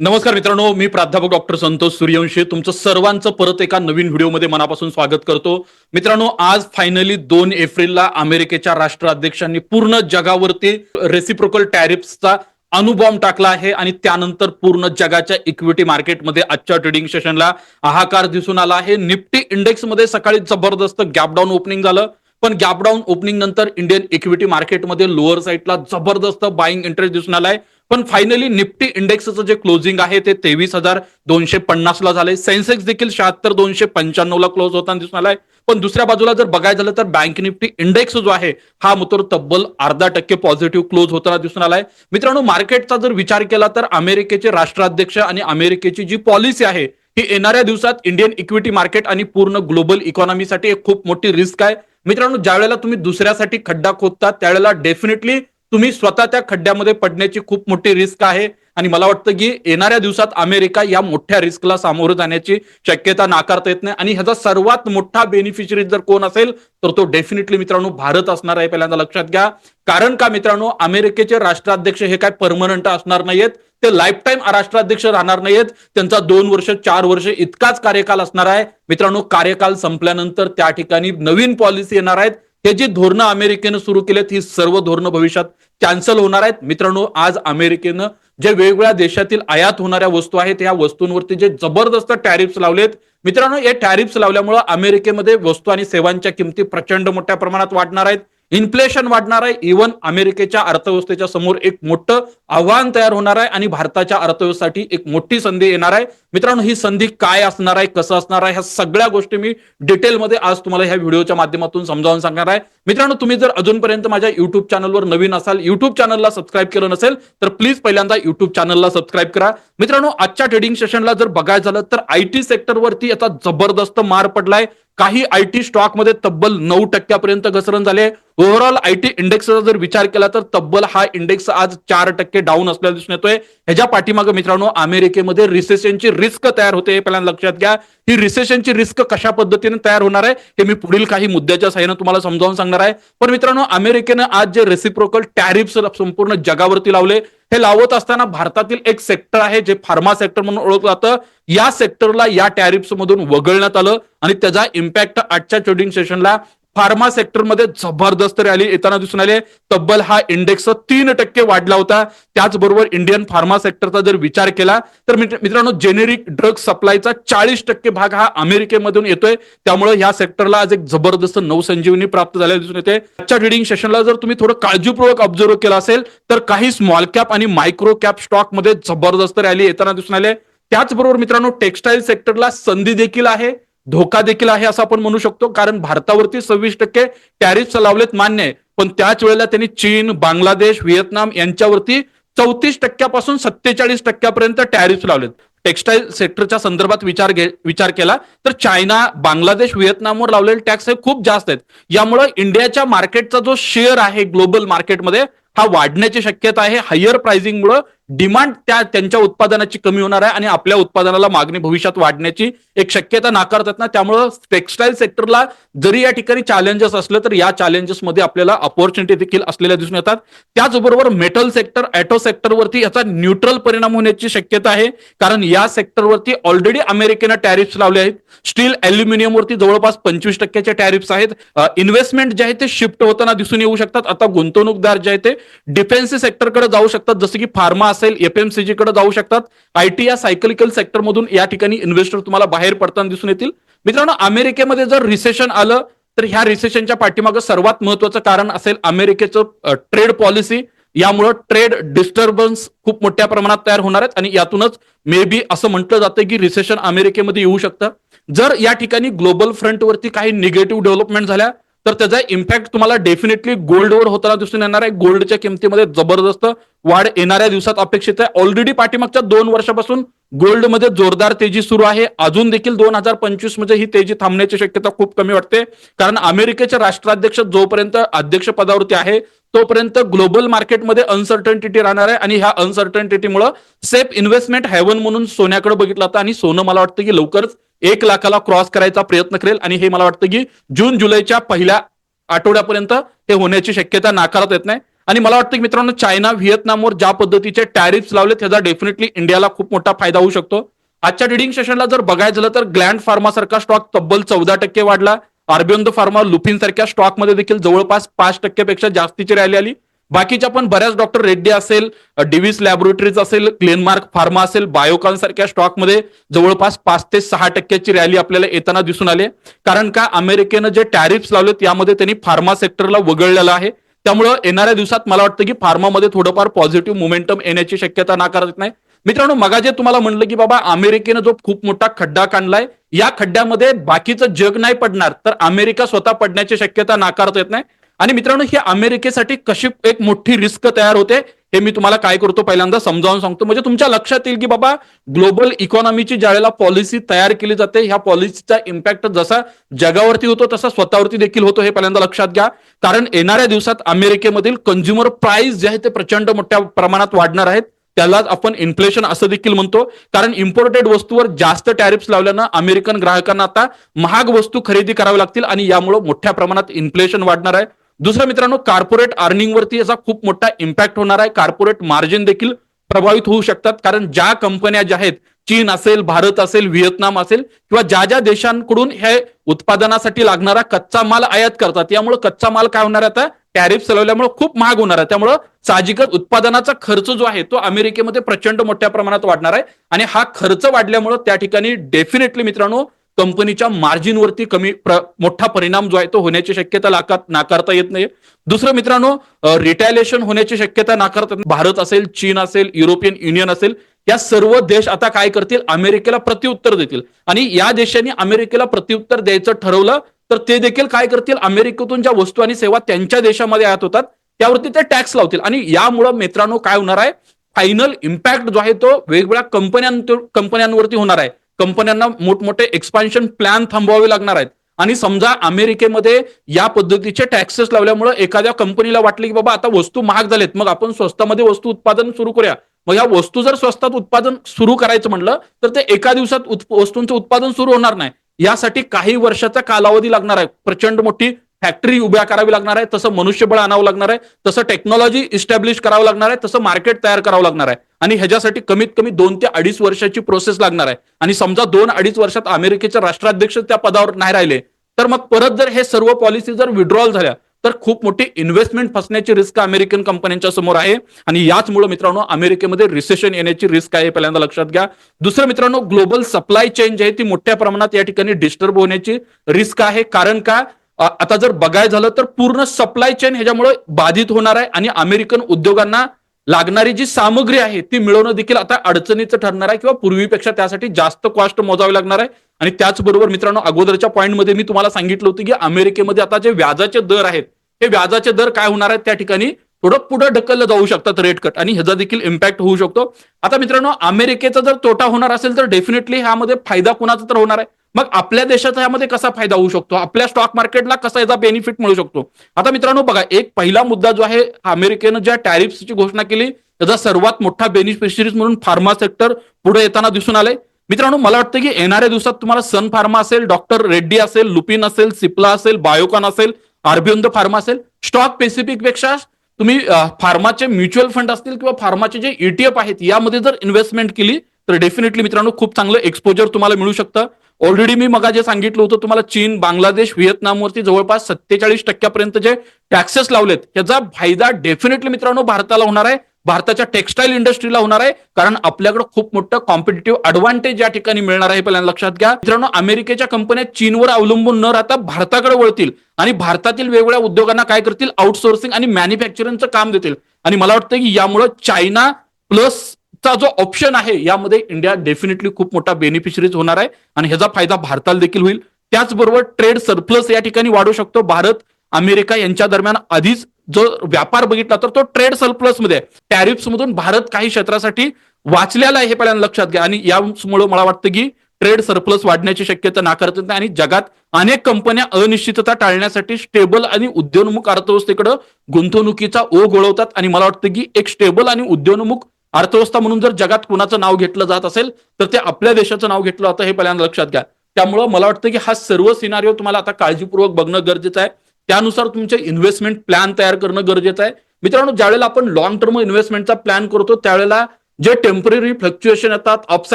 नमस्कार मित्रांनो मी प्राध्यापक डॉक्टर संतोष सूर्यवंशी. तुमचं सर्वांचं परत एका नवीन व्हिडिओमध्ये मनापासून स्वागत करतो. मित्रांनो आज फायनली दोन एप्रिलला अमेरिकेच्या राष्ट्राध्यक्षांनी पूर्ण जगावरती रेसिप्रोकल टॅरिफ्सचा अणुबॉम्ब टाकला आहे आणि त्यानंतर पूर्ण जगाच्या इक्विटी मार्केटमध्ये आजच्या ट्रेडिंग सेशनला हाहाकार दिसून आला आहे. निफ्टी इंडेक्समध्ये सकाळी जबरदस्त गॅपडाऊन ओपनिंग झालं. पण गॅपडाऊन ओपनिंग नंतर इंडियन इक्विटी मार्केटमध्ये लोअर साईडला जबरदस्त बाईंग इंटरेस्ट दिसून आलाय. पण फायनली निफ्टी इंडेक्सचं जे क्लोजिंग आहे ते तेवीस हजार दोनशे पन्नासला झाले सेन्सेक्स देखील शहात्तर दोनशे पंच्याण्णवला क्लोज होताना दिसून आलाय. पण दुसऱ्या बाजूला जर बघायचं झालं तर बँक निफ्टी इंडेक्स जो आहे हा मात्र तब्बल अर्धा टक्के पॉझिटिव्ह क्लोज होताना दिसून आलाय. मित्रांनो मार्केटचा जर विचार केला तर अमेरिकेचे राष्ट्राध्यक्ष आणि अमेरिकेची जी पॉलिसी आहे ही येणाऱ्या दिवसात इंडियन इक्विटी मार्केट आणि पूर्ण ग्लोबल इकॉनॉमीसाठी एक खूप मोठी रिस्क आहे. मित्रांनो ज्यावेळेला तुम्ही दुसऱ्यासाठी खड्डा खोदता त्यावेळेला डेफिनेटली तुम्ही स्वतः त्या खड्ड्यामध्ये पडण्याची खूप मोठी रिस्क आहे. आणि मला वाटतं की येणाऱ्या दिवसात अमेरिका या मोठ्या रिस्कला सामोरं जाण्याची शक्यता नाकारता येत नाही. आणि ह्याचा सर्वात मोठा बेनिफिशरी जर कोण असेल तर तो डेफिनेटली मित्रांनो भारत असणार आहे पहिल्यांदा लक्षात घ्या. कारण का मित्रांनो अमेरिकेचे राष्ट्राध्यक्ष हे काय परमनंट असणार नाहीयेत. ते लाईफ टाईम राष्ट्राध्यक्ष राहणार नाहीयेत. त्यांचा दोन वर्ष चार वर्ष इतकाच कार्यकाल असणार आहे. मित्रांनो कार्यकाल संपल्यानंतर त्या ठिकाणी नवीन पॉलिसी येणार आहेत. हे जी धोरणं अमेरिकेनं सुरू केलेत ही सर्व धोरणं भविष्यात कॅन्सल होणार आहेत. मित्रांनो आज अमेरिकेनं जे वेगवेगळ्या देशातील आयात होणाऱ्या वस्तू आहेत या वस्तूंवरती जे जबरदस्त टॅरिफ्स लावलेत मित्रांनो हे टॅरिफ्स लावल्यामुळे अमेरिकेमध्ये वस्तू आणि सेवांच्या किमती प्रचंड मोठ्या प्रमाणात वाढणार आहेत. इन्फ्लेशन वाढणार आहे. इव्हन अमेरिकेच्या अर्थव्यवस्थेच्या समोर एक मोठं आव्हान तयार होणार आहे आणि भारताच्या अर्थव्यवस्थेसाठी एक मोठी संधी येणार आहे. मित्रांनो ही संधी काय असणार आहे कसं असणार आहे ह्या सगळ्या गोष्टी मी डिटेलमध्ये आज तुम्हाला ह्या व्हिडिओच्या माध्यमातून समजावून सांगणार आहे. मित्रांनो तुम्ही जर अजूनपर्यंत माझ्या युट्यूब चॅनलवर नवीन असाल युट्यूब चॅनलला सबस्क्राईब केलं नसेल तर प्लीज पहिल्यांदा युट्यूब चॅनलला सबस्क्राईब करा. मित्रांनो आजच्या ट्रेडिंग सेशनला जर बघायचं झालं तर आयटी सेक्टरवरती याचा जबरदस्त मार पडलाय. काही आय टी स्टॉकमध्ये तब्बल नऊ टक्क्यापर्यंत घसरण झाले ओव्हरऑल आय टी इंडेक्सचा जर विचार केला तर तब्बल हा इंडेक्स आज चार टक्के डाऊन असल्याला दिसून येतोय. ह्याच्या पाठीमागे मित्रांनो अमेरिकेमध्ये रिसेशनची रिस्क तयार होते हे पहिल्यांदा लक्षात घ्या. ही रिसेशनची रिस्क कशा पद्धतीने तयार होणार आहे हे मी पुढील काही मुद्द्याच्या साह्यानं तुम्हाला समजावून सांगणार आहे. पण मित्रांनो अमेरिकेनं आज जे रेसिप्रोकल टॅरिफ संपूर्ण जगावरती लावले हे लावत असताना भारतातील एक सेक्टर आहे जे फार्मा सेक्टर म्हणून ओळखलं जातं. या सेक्टरला या टॅरिफ्स मधून वगळण्यात आलं आणि त्याचा इम्पॅक्ट आजच्या ट्रेडिंग सेशनला फार्मा सेक्टरमध्ये जबरदस्त रॅली येताना दिसून आले तब्बल हा इंडेक्स तीन टक्के वाढला होता. त्याचबरोबर इंडियन फार्मा सेक्टरचा जर विचार केला तर मित्रांनो जेनेरिक ड्रग सप्लायचा चाळीस टक्के भाग हा अमेरिकेमधून येतोय. त्यामुळे या सेक्टरला आज एक जबरदस्त नवसंजीवनी प्राप्त झालेली दिसून येते. आजच्या ट्रेडिंग सेशनला जर तुम्ही थोडं काळजीपूर्वक ऑब्झर्व केलं असेल तर काही स्मॉल कॅप आणि मायक्रो कॅप स्टॉकमध्ये जबरदस्त रॅली येताना दिसून आले त्याचबरोबर मित्रांनो टेक्सटाईल सेक्टरला संधी देखील आहे. धोका देखील आहे असं आपण म्हणू शकतो. कारण भारतावरती सव्वीस टक्के टॅरिफ लावलेत मान्य आहे. पण त्याच वेळेला त्यांनी चीन बांगलादेश व्हिएतनाम यांच्यावरती चौतीस टक्क्यापासून सत्तेचाळीस टक्क्यापर्यंत टॅरिफ लावलेत. टेक्सटाईल सेक्टरच्या संदर्भात विचार घे विचार केला तर चायना बांगलादेश व्हिएतनामवर लावलेले टॅक्स हे खूप जास्त आहेत. यामुळे इंडियाच्या मार्केटचा जो शेअर आहे ग्लोबल मार्केटमध्ये हा वाढण्याची शक्यता आहे. हायर प्राइसिंगमुळे डिमांड त्या त्यांच्या उत्पादनाची कमी होणार आहे आणि आपल्या उत्पादनाला मागणी भविष्यात वाढण्याची एक शक्यता नाकारतात ना. त्यामुळं टेक्सटाईल सेक्टरला जरी या ठिकाणी चॅलेंजेस असलं तर या चॅलेंजेसमध्ये आपल्याला अपॉर्च्युनिटी देखील असलेल्या दिसून येतात. त्याचबरोबर मेटल सेक्टर ऑटो सेक्टरवरती याचा न्यूट्रल परिणाम होण्याची शक्यता आहे. कारण या सेक्टरवरती ऑलरेडी अमेरिकेनं टॅरिफ्स लावले आहेत. स्टील अल्युमिनियमवरती जवळपास पंचवीस टक्क्याचे टॅरिफ्स आहेत. इन्व्हेस्टमेंट जे आहे ते शिफ्ट होताना दिसून येऊ शकतात. आता गुंतवणूकदार जे आहे ते डिफेन्स सेक्टरकडे जाऊ शकतात. जसं की फार्मा असेल एफएमसीजी कडे जाऊ शकतात. आयटी या सायकलिकल सेक्टरमधून या ठिकाणी इन्व्हेस्टर तुम्हाला बाहेर पडताना दिसून येतील. मित्रांनो अमेरिकेमध्ये जर रिसेशन आलं तर ह्या रिसेशनच्या पाठीमागं सर्वात महत्वाचं कारण असेल अमेरिकेचं ट्रेड पॉलिसी यामुळं ट्रेड डिस्टर्बन्स खूप मोठ्या प्रमाणात तयार होणार आहेत आणि यातूनच मे बी असं म्हटलं जातं की रिसेशन अमेरिकेमध्ये येऊ शकतं. जर या ठिकाणी ग्लोबल फ्रंटवरती काही निगेटिव्ह डेव्हलपमेंट झाल्या तर त्याचा इम्पॅक्ट तुम्हाला डेफिनेटली गोल्डवर होताना दिसून येणार आहे. गोल्डच्या किमतीमध्ये जबरदस्त वाढ येणाऱ्या दिवसात अपेक्षित आहे. ऑलरेडी पाठीमागच्या दोन वर्षापासून गोल्डमध्ये जोरदार तेजी सुरू आहे. अजून देखील दोन हजार पंचवीसमध्ये ही तेजी थांबण्याची शक्यता खूप कमी वाटते. कारण अमेरिकेचे राष्ट्राध्यक्ष जोपर्यंत अध्यक्ष पदावरती आहे तोपर्यंत ग्लोबल मार्केटमध्ये अनसर्टन्टिटी राहणार आहे. आणि ह्या अनसर्टन्टिटीमुळे सेफ इन्व्हेस्टमेंट हेवन म्हणून सोन्याकडे बघितलं जातं. आणि सोनं मला वाटतं की लवकरच एक लाखाला क्रॉस करायचा प्रयत्न करेल आणि हे मला वाटतं की जून जुलैच्या पहिल्या आठवड्यापर्यंत हे होण्याची शक्यता नाकारत येत नाही. आणि मला वाटतं की मित्रांनो चायना व्हिएतनामवर ज्या पद्धतीचे टॅरिफ्स लावले त्याचा डेफिनेटली इंडियाला खूप मोठा फायदा होऊ शकतो. आजच्या ट्रेडिंग सेशनला जर बघायचं झालं तर ग्लँड फार्मा सारखा स्टॉक तब्बल चौदा टक्के वाढला. आरबिओन फार्मा लुफिन सारख्या स्टॉकमध्ये देखील जवळपास पाच टक्क्यापेक्षा जास्तीची रॅली आली. बाकीच्या पण बऱ्याच डॉक्टर रेड्डी असेल डिव्हिस लॅबोरेटरीज असेल क्लेनमार्क फार्मा असेल बायोकॉन सारख्या स्टॉकमध्ये जवळपास पाच ते सहा टक्क्याची रॅली आपल्याला येताना दिसून आली कारण का अमेरिकेनं जे टॅरिफ्स लावलेत यामध्ये त्यांनी फार्मा सेक्टरला वगळलेलं आहे. त्यामुळं येणाऱ्या दिवसात मला वाटतं की फार्मामध्ये थोडंफार पॉझिटिव्ह मोमेंटम येण्याची शक्यता नाकारत नाही. मित्रांनो मगा जे तुम्हाला म्हणलं की बाबा अमेरिकेनं जो खूप मोठा खड्डा काढलाय या खड्ड्यामध्ये बाकीचं जग नाही पडणार तर अमेरिका स्वतः पडण्याची शक्यता नाकारता येत नाही. आणि मित्रांनो ही अमेरिकेसाठी कशी एक मोठी रिस्क तयार होते हे मी तुम्हाला काय करतो पहिल्यांदा समजावून सांगतो. म्हणजे तुमच्या लक्षात येईल की बाबा ग्लोबल इकॉनॉमीची ज्या वेळेला पॉलिसी तयार केली जाते ह्या पॉलिसीचा इम्पॅक्ट जसा जगावरती होतो तसा स्वतःवरती देखील होतो हे पहिल्यांदा लक्षात घ्या. कारण येणाऱ्या दिवसात अमेरिकेमधील कंझ्युमर प्राइस जे आहे ते प्रचंड मोठ्या प्रमाणात वाढणार आहेत. त्यालाच आपण इन्फ्लेशन असं देखील म्हणतो. कारण इम्पोर्टेड वस्तूवर जास्त टॅरिफ्स लावल्यानं अमेरिकन ग्राहकांना आता महाग वस्तू खरेदी कराव्या लागतील आणि यामुळे मोठ्या प्रमाणात इन्फ्लेशन वाढणार आहे. दुसरं मित्रांनो कॉर्पोरेट अर्निंगवरती याचा खूप मोठा इम्पॅक्ट होणार आहे. कॉर्पोरेट मार्जिन देखील प्रभावित होऊ शकतात. कारण ज्या कंपन्या ज्या आहेत चीन असेल भारत असेल व्हिएतनाम असेल किंवा ज्या ज्या देशांकडून हे उत्पादनासाठी लागणारा कच्चा माल आयात करतात यामुळे कच्चा माल काय होणार आहे आता? टॅरिफ चालवल्यामुळे खूप महाग होणार आहे. त्यामुळं साहजिकच उत्पादनाचा खर्च जो आहे तो अमेरिकेमध्ये प्रचंड मोठ्या प्रमाणात वाढणार आहे. आणि हा खर्च वाढल्यामुळे त्या ठिकाणी डेफिनेटली मित्रांनो कंपनीच्या मार्जिनवरती कमी मोठा परिणाम जो आहे तो होण्याची शक्यता नाकारता येत नाही दुसरं मित्रांनो रिटॅलिएशन होण्याची शक्यता नाकारता भारत असेल चीन असेल युरोपियन युनियन असेल या सर्व देश आता काय करतील? अमेरिकेला प्रत्युत्तर देतील. आणि या देशांनी अमेरिकेला प्रत्युत्तर द्यायचं ठरवलं तर ते देखील काय करतील? अमेरिकेतून ज्या वस्तू आणि सेवा त्यांच्या देशामध्ये आयात होतात त्यावरती ते टॅक्स लावतील. आणि यामुळं मित्रांनो काय होणार आहे? फायनल इम्पॅक्ट जो आहे तो वेगवेगळ्या कंपन्यां कंपन्यांवरती होणार आहे. कंपन्यांना मोठमोठे एक्सपान्शन प्लॅन थांबवावे लागणार आहेत. आणि समजा अमेरिकेमध्ये या पद्धतीचे टॅक्सेस लावल्यामुळे एखाद्या कंपनीला वाटले की बाबा आता वस्तू महाग झालेत मग आपण स्वस्तामध्ये वस्तू उत्पादन सुरू करूया. मग या वस्तू जर स्वस्तात उत्पादन सुरू करायचं म्हणलं तर ते एका दिवसात वस्तूंचं उत्पादन सुरू होणार नाही. यासाठी काही वर्षाचा कालावधी लागणार आहे. प्रचंड मोठी फॅक्टरी उभ्या करावी लागणार आहे. तसं मनुष्यबळ आणावं लागणार आहे. तसं टेक्नॉलॉजी इस्टॅब्लिश करावं लागणार आहे. तसं मार्केट तयार करावं लागणार आहे. आणि ह्याच्यासाठी कमीत कमी दोन ते अडीच वर्षाची प्रोसेस लागणार आहे. आणि समजा दोन अडीच वर्षात अमेरिकेचे राष्ट्राध्यक्ष त्या पदावर नाही राहिले तर मग परत जर हे सर्व पॉलिसी जर विड्रॉल झाल्या तर खूप मोठी इन्व्हेस्टमेंट फसण्याची रिस्क अमेरिकन कंपन्यांच्या समोर आहे. आणि याचमुळे मित्रांनो अमेरिकेमध्ये रिसेशन येण्याची रिस्क आहे पहिल्यांदा लक्षात घ्या. दुसरं मित्रांनो ग्लोबल सप्लाय चेन जी आहे ती मोठ्या प्रमाणात या ठिकाणी डिस्टर्ब होण्याची रिस्क आहे. कारण का? आता जर बघायचं झालं तर पूर्ण सप्लाय चेन ह्याच्यामुळे बाधित होणार आहे. आणि अमेरिकन उद्योगांना लागणारी जी सामग्री आहे ती मिळवणं देखील आता अडचणीचं ठरणार आहे किंवा पूर्वीपेक्षा त्यासाठी जास्त कॉस्ट मोजावी लागणार आहे. आणि त्याचबरोबर मित्रांनो अगोदरच्या पॉईंटमध्ये मी तुम्हाला सांगितलं होतं की अमेरिकेमध्ये आता जे व्याजाचे दर आहेत हे व्याजाचे दर काय होणार आहेत त्या ठिकाणी थोडं पुढे ढकललं जाऊ शकतात रेट कट आणि ह्याचा देखील इम्पॅक्ट होऊ शकतो. आता मित्रांनो अमेरिकेचा जर तोटा होणार असेल तर डेफिनेटली ह्यामध्ये फायदा कुणाचा तर होणार आहे. मग आपल्या देशाचा यामध्ये कसा फायदा होऊ शकतो? आपल्या स्टॉक मार्केटला कसा याचा बेनिफिट मिळू शकतो? आता मित्रांनो बघा एक पहिला मुद्दा जो आहे अमेरिकेनं ज्या टॅरिफची घोषणा केली त्याचा सर्वात मोठा बेनिफिशरीज म्हणून फार्मा सेक्टर पुढे येताना दिसून आले मित्रांनो मला वाटतं की येणाऱ्या दिवसात तुम्हाला सन फार्मा असेल डॉक्टर रेड्डी असेल लुपिन असेल सिप्ला असेल बायोकॉन असेल आरबीओन फार्मा असेल स्टॉक स्पेसिफिकपेक्षा तुम्ही फार्माचे म्युच्युअल फंड असतील किंवा फार्माचे जे ईटीएफ आहेत यामध्ये जर इन्व्हेस्टमेंट केली तर डेफिनेटली मित्रांनो खूप चांगलं एक्सपोजर तुम्हाला मिळू शकतं. ऑलरेडी मी मगा जे सांगितलं होतं तुम्हाला चीन बांगलादेश व्हिएतनामवरती जवळपास सत्तेचाळीस टक्क्यापर्यंत जे टॅक्सेस लावलेत त्याचा फायदा डेफिनेटली मित्रांनो भारताला होणार आहे. भारताच्या टेक्स्टाईल इंडस्ट्रीला होणार आहे. कारण आपल्याकडे खूप मोठं कॉम्पिटेटिव्ह अडव्हान्टेज या ठिकाणी मिळणार आहे पहिल्यांदा लक्षात घ्या. मित्रांनो अमेरिकेच्या कंपन्या चीनवर अवलंबून न राहता भारताकडे वळतील. आणि भारतातील वेगवेगळ्या उद्योगांना काय करतील? आउटसोर्सिंग आणि मॅन्युफॅक्चरिंगचं काम देतील. आणि मला वाटतं की यामुळे चायना प्लस चा जो ऑप्शन आहे यामध्ये इंडिया डेफिनेटली खूप मोठा बेनिफिशरीज होणार आहे आणि ह्याचा फायदा भारताला देखील होईल. त्याचबरोबर ट्रेड सरप्लस या ठिकाणी वाढू शकतो. भारत अमेरिका यांच्या दरम्यान आधीच जो व्यापार बघितला तर तो ट्रेड सरप्लसमध्ये टॅरिफ्स मधून भारत काही क्षेत्रासाठी वाचलेला आहे हे पहिल्यांदा लक्षात घ्या. आणि यामुळे मला वाटतं की ट्रेड सरप्लस वाढण्याची शक्यता नाकारत नाही आणि जगात अनेक कंपन्या अनिश्चितता टाळण्यासाठी स्टेबल आणि उद्योन्मुख अर्थव्यवस्थेकडे गुंतवणुकीचा ओघ वळवतात आणि मला वाटतं की एक स्टेबल आणि उद्योन्मुख अर्थव्यवस्था म्हणून जर जगात कुणाचं नाव घेतलं जात असेल तर ते आपल्या देशाचं नाव घेतलं जातं हे पहिल्यांदा लक्षात घ्या. त्यामुळं मला वाटतं की हा सर्व सिनारिओ तुम्हाला आता काळजीपूर्वक बघणं गरजेचं आहे. त्यानुसार तुमचे इन्व्हेस्टमेंट प्लॅन तयार करणं गरजेचं आहे. मित्रांनो ज्यावेळेला आपण लॉंग टर्म इन्व्हेस्टमेंटचा प्लॅन करतो त्यावेळेला जे टेंपररी फ्लक्च्युएशन येतात अप्स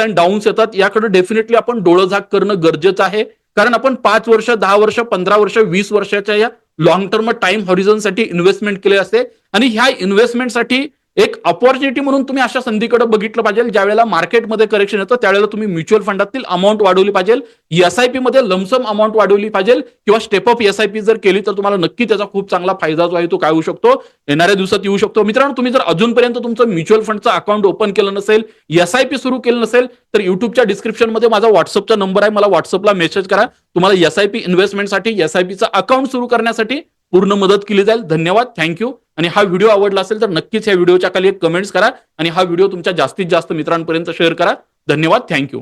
अँड डाऊन्स येतात याकडे डेफिनेटली आपण डोळझाक करणं गरजेचं आहे. कारण आपण पाच वर्ष दहा वर्ष पंधरा वर्ष वीस वर्षाच्या या लॉंग टर्म टाइम हॉरिझनसाठी इन्व्हेस्टमेंट केले असते. आणि ह्या इन्व्हेस्टमेंटसाठी एक अपॉर्च्युनिटी म्हणून तुम्ही अशा संधीकडे बघितलं पाहिजे ज्यावेळेला मार्केटमध्ये करेक्शन येतं त्यावेळेला तुम्ही म्युच्युअल फंडातील अमाऊंट वाढवली पाहिजे. एसआयपी मध्ये लमसम अमाऊंट वाढवली पाहिजे किंवा स्टेप अप एसआयपी जर केली तर तुम्हाला नक्की त्याचा खूप चांगला फायदा जो आहे तो काय होऊ शकतो? येणाऱ्या दिवसात येऊ शकतो. मित्रांनो तुम्ही जर अजूनपर्यंत तुमचं म्युच्युअल फंडचं अकाउंट ओपन केलं नसेल एसआयपी सुरू केलं नसेल तर युट्यूबच्या डिस्क्रिप्शनमध्ये माझा व्हॉट्सअपचा नंबर आहे. मला व्हॉट्सअपला मेसेज करा. तुम्हाला एसआयपी इन्व्हेस्टमेंटसाठी एसआयपीचं अकाउंट सुरू करण्यासाठी पूर्ण मदत केली जाईल. धन्यवाद. थँक्यू आणि हा व्हिडिओ आवडला असेल तर नक्कीच या व्हिडिओच्या खाली एक कमेंट्स करा आणि हा व्हिडिओ तुमच्या जास्तीत जास्त मित्रांपर्यंत शेअर करा. धन्यवाद. थँक्यू